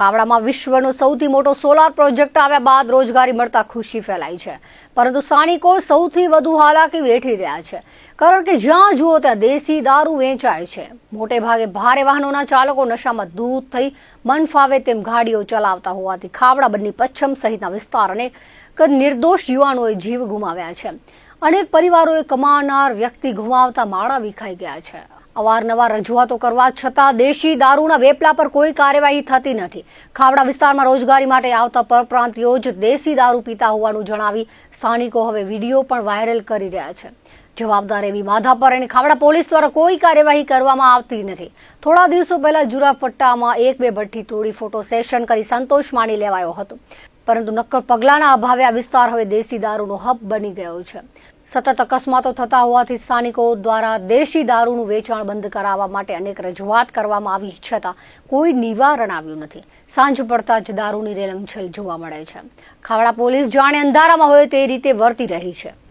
ખાવડામાં વિશ્વનો સૌથી મોટો સોલાર પ્રોજેક્ટ આવ્યા બાદ રોજગારી મળતા ખુશી ફેલાઈ છે. પરંતુ સ્થાનિકો સૌથી વધુ હાલાકી વેઠી રહ્યા છે. કારણ કે જ્યાં જુઓ ત્યાં દેશી દારૂ વેચાય છે. મોટે ભાગે ભારે વાહનોના ચાલકો નશામાં દૂધ થઈ મન ફાવે તેમ ગાડીઓ ચલાવતા હોવાથી ખાવડા બંની પચ્છમ સહિતના વિસ્તાર અનેક નિર્દોષ યુવાનોએ જીવ ગુમાવ્યા છે. અનેક પરિવારોએ કમાનાર વ્યક્તિ ગુમાવતા માળા વિખાઈ ગયા છે. અવારનવાર રજૂઆતો કરવા છતાં દેશી દારૂના વેપલા પર કોઈ કાર્યવાહી થતી નથી. ખાવડા વિસ્તારમાં રોજગારી માટે આવતા પરપ્રાંતિયો જ દેશી દારૂ પીતા હોવાનું જણાવી સ્થાનિકો હવે વીડિયો પણ વાયરલ કરી રહ્યા છે. જવાબદાર એવી માધાપર અને ખાવડા પોલીસ દ્વારા કોઈ કાર્યવાહી કરવામાં આવતી નથી. થોડા દિવસો પહેલા જુરાપટ્ટામાં એક બે ભઠ્ઠી તોડી ફોટો સેશન કરી સંતોષ માણી લેવાયો હતો. પરંતુ નક્કર પગલાના અભાવે આ વિસ્તાર હવે દેશી દારૂનો હબ બની ગયો છે. સતત અકસ્માતો થતા હોવાથી સ્થાનિકો દ્વારા દેશી દારૂનું વેચાણ બંધ કરાવવા માટે અનેક રજૂઆત કરવામાં આવી છતાં કોઈ નિવારણ આવ્યું નથી. સાંજ પડતા જ દારૂની રેલમછેલ જોવા મળે છે. ખાવડા પોલીસ જાણે અંધારામાં હોય તે રીતે વર્તી રહી છે.